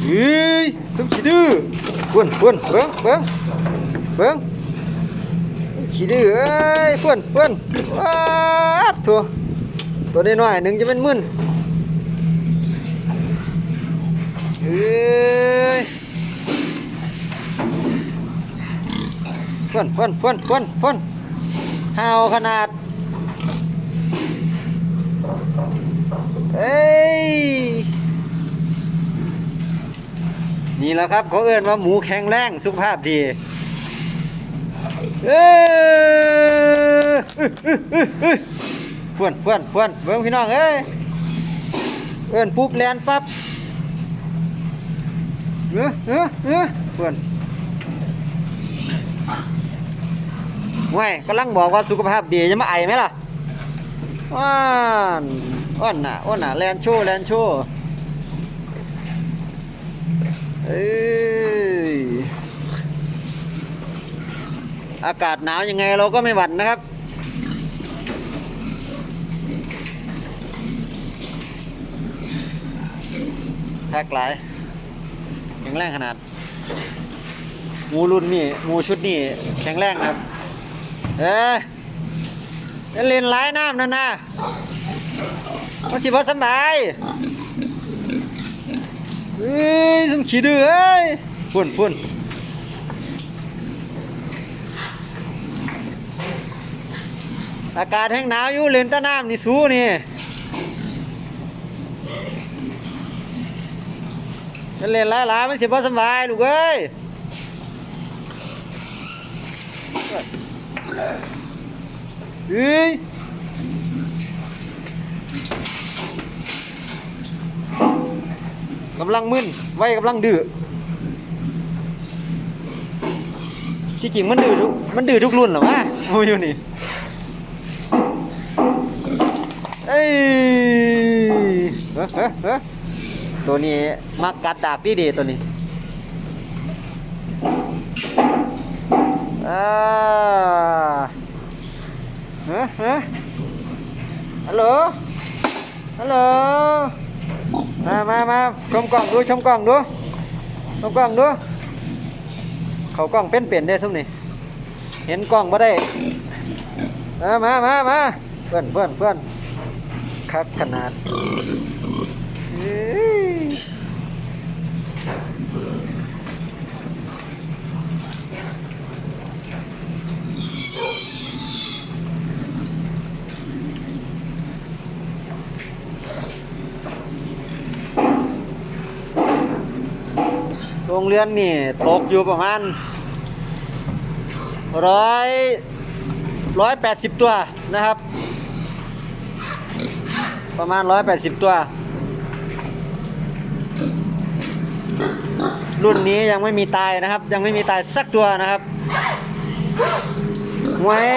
เฮ้ยทุกขี้ดื้อพุ่นพุ่นเบิ้งเบิ้งเบิ้งขี้ดื้อเอ้ยพุ่นพุ่นว้าดตัวตัวน้อยหนึ่งจะเป็นมื่นเอ้ยพุ่นพุ่นพุ่นพุ่นพุ่นห่าวขนาด เอ้ย นี่แหละครับเขาเอื้อนว่าหมูแข็งแรงสุขภาพดีเอ้ยเพื่อนเพื่อนเพื่อนเบิ่งพี่น้องเอ้ย เอื้อนปุ๊บแลนปั๊บเออเออเออเพื่อนว้ายกำลังบอกว่าสุขภาพดีจะมาไอไหมล่ะ อ้อนอ้อนน่ะอ้อนน่ะแลนโชว์แลนโชว์เอ้ยอากาศหนาวยังไงเราก็ไม่หวั่นนะครับแท็กหลายแข็งแรงขนาดหมูรุ่นนี่หมูชุดนี่แข็งแรงครับ เอ้ จะเล่นหลายน้ำนั่นนะมันสิบ่สำบายเอ้ยสมขี้ดื้อเอ้ยพุ่นพุ่นอากาศแห้งหนาวอยู่เล่นแตะน้ำนี่สู้นี่จะเล่นหลายๆมันสิบ่สำบายลูกเอ้ย เฮ้ยกำลังมึนไว้กำลังดื้อที่จริงมันดื้อทุกมันดื้อทุกรุ่นหรอวะโอ้ยอยู่นี่เอ้ยเฮ้เฮ้เฮ้ตัวนี้มักกัดดากดีดีตัวนี้อ่าเฮ้เฮ้ฮัลโหลฮัลโหล มามามาชมก ล้องดูชมกล้องดูชมกล้องดูเขากล้องเป็นเปลี่ยนได้ซุ่มนี่เห็นกล้องมาได้มามามามาเพื่อนเพื่อนเพื่อนคักขนาด เรงเรียนนี่ตกอยู่ประมาณร้อยร้อยแปดสิบตัวนะครับ ประมาณร้อยแปดสิบตัว รุ่นนี้ยังไม่มีตายนะครับ ยังไม่มีตายสักตัวนะครับหวย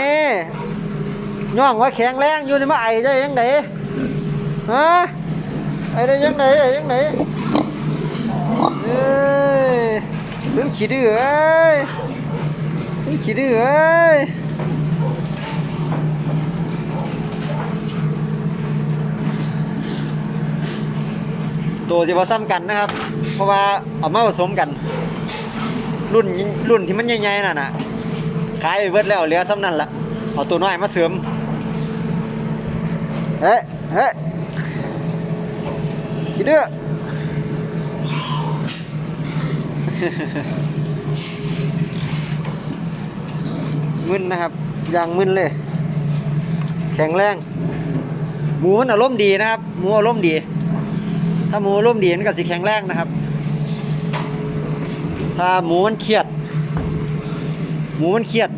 ย่องว่าแข็งแรงอยู่ที่มาไอได้ยังไงฮะไอได้ยังไงไอ้ยังไง เอ้ยเรื่องขี้ดื้อเอ้ยเรื่องขี้ดื้อเอ้ยตัวที่ว่าซ้ำกันนะครับ เพราะว่าเอามาผสมกัน รุ่นรุ่นที่มันใหญ่ๆน่ะนะขายไปเบิดแล้วเหลือซ้ำนั่นละเอาตัวน้อยมาเสริมเฮ้ยเฮ้ยคิดเด้อ มึนนะครับอย่างมึนเลย แข็งแรง หมูมันอารมณ์ดีนะครับ หมูอารมณ์ดี ถ้าหมูอาร่มดีมันก็สิแข็งแรงนะครับ ถ้าหมูมันเครียด หมูมันเครียด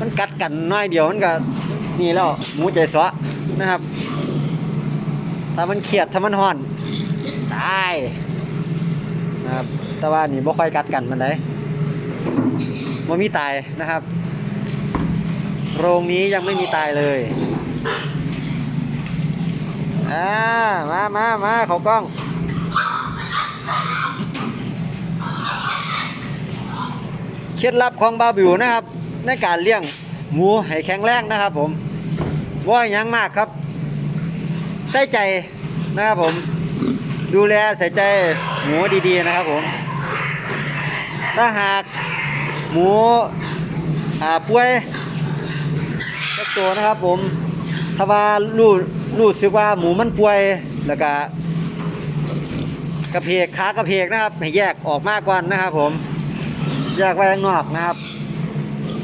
มันกัดกันน้อยเดียวมันก็นี่แล้วหมูใจสวะนะครับ ถ้ามันเครียดถ้ามันห่อนตาย นะครับ แต่ว่านี่บ่ค่อยกัดกันมันได้บ่มีตายนะครับ โรงนี้ยังไม่มีตายเลยอ่ามามามาเขากล้องเคล็ดลับของบาบิวนะครับ ในการเลี้ยงหมูให้แข็งแรงนะครับผมว่าย่างมากครับใส่ใจนะครับผม ดูแลใส่ใจหมูดีๆนะครับผม ถ้าหากหมูอ่าป่วยสักตัวนะครับผม ถ้าว่ารู้รู้สึกว่าหมูมันป่วยแล้วก็กระเพกขากระเพกนะครับ ให้แยกออกมากกว่านะครับผมแยกไว้ข้างนอกนะครับ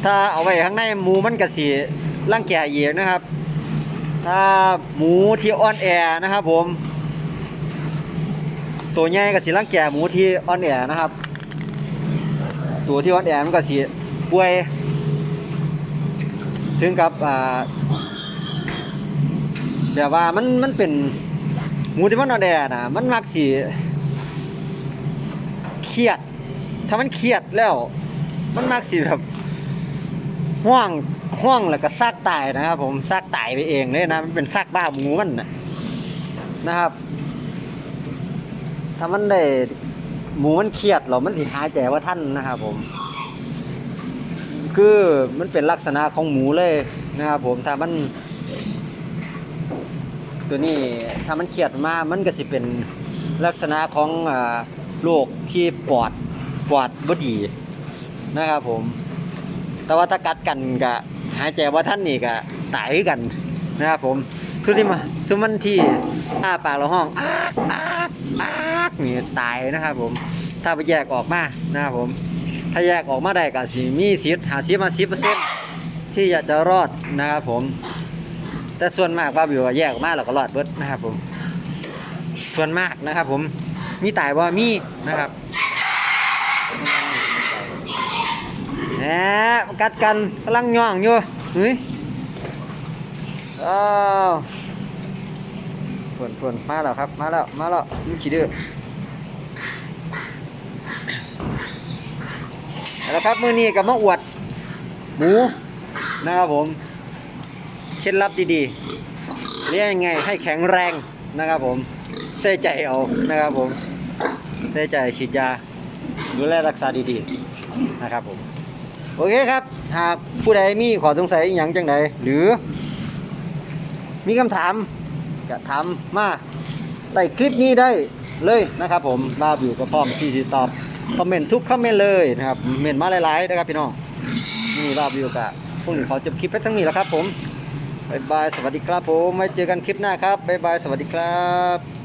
ถ้าเอาไว้ข้างในหมูมันกระสีร่างแก่เอีกนะครับ ถ้าหมูที่อ่อนแอนะครับผม ตัวใหญ่กระสีร่างแก่หมูที่อ่อนแอนะครับ ตัวที่อ่อนแอมันก็สีป่วย ถึงกับอ่าแบบว่ามันมันเป็นหมูที่มันอ่อนแอนะมันมักสีเครียด ถ้ามันเครียดแล้ว มันมักสิแบบห่วงห่วงแล้วก็ซากตายนะครับ ผมซากตายไปเองเลยนะมันเป็นซากบ้าหมูมันนะนะครับ ถ้ามันได้หมูมันเครียดหรอมันสิหายใจว่าท่านนะครับผม คือมันเป็นลักษณะของหมูเลยนะครับผมถ้ามัน ตัวนี้ถ้ามันเครียดมากมันก็สิเป็นลักษณะของอ่าโรคที่ปอดปอดบดีนะครับผม แต่ว่าถ้ากัดกันก็หายใจว่าท่านนี่ก็ตายคือกันนะครับผมทุกที่มาทุกมันที่อ้าปากเราห้องอ้ากอ้า กอ้ากนี่ตายนะครับผม ถ้าไปแยกออกมานะครับผม ถ้าแยกออกมาได้ก็สิมีสิทธิ์หาสิมาสิบเปอร์เซ็นต์ที่อยากจะรอดนะครับผม แต่ส่วนมากว่าบิวว่าแยกออกมาเราก็รอดเบิดนะครับผม ส่วนมากนะครับผม มีตายบ่มีนะครับแหมกัดกันกำลังย่องอยู่เฮ้ยอ้าว ฝนฝนมาแล้วครับ มาแล้ว มาแล้วมีขี้ดื้อเอาละครับมื้อนี้ก็มาอวด หมูนะครับผมเคล็ดลับดีๆเลี้ยงยังไงให้แข็งแรงนะครับผมใส่ใจเอานะครับผมใส่ใจฉีดยาดูแลรักษาดีๆนะครับผมโอเคครับ หากผู้ใดมีขอสงสัยอย่างจังใดหรือมีคำถาม จะถามมาใต้คลิปนี้ได้เลยนะครับ ผมมาบิวก็พร้อมที่ที่ตอบคอมเมนต์ทุกคอมเมนต์เลยนะครับเมนต์มาหลายๆนะครับพี่น้องนี่บาบิวกะพวกนี้ขอจบคลิปไปทั้งนี้แล้วครับ ผมบายบายสวัสดีครับผมไว้เจอกันคลิปหน้าครับบายบายสวัสดีครับ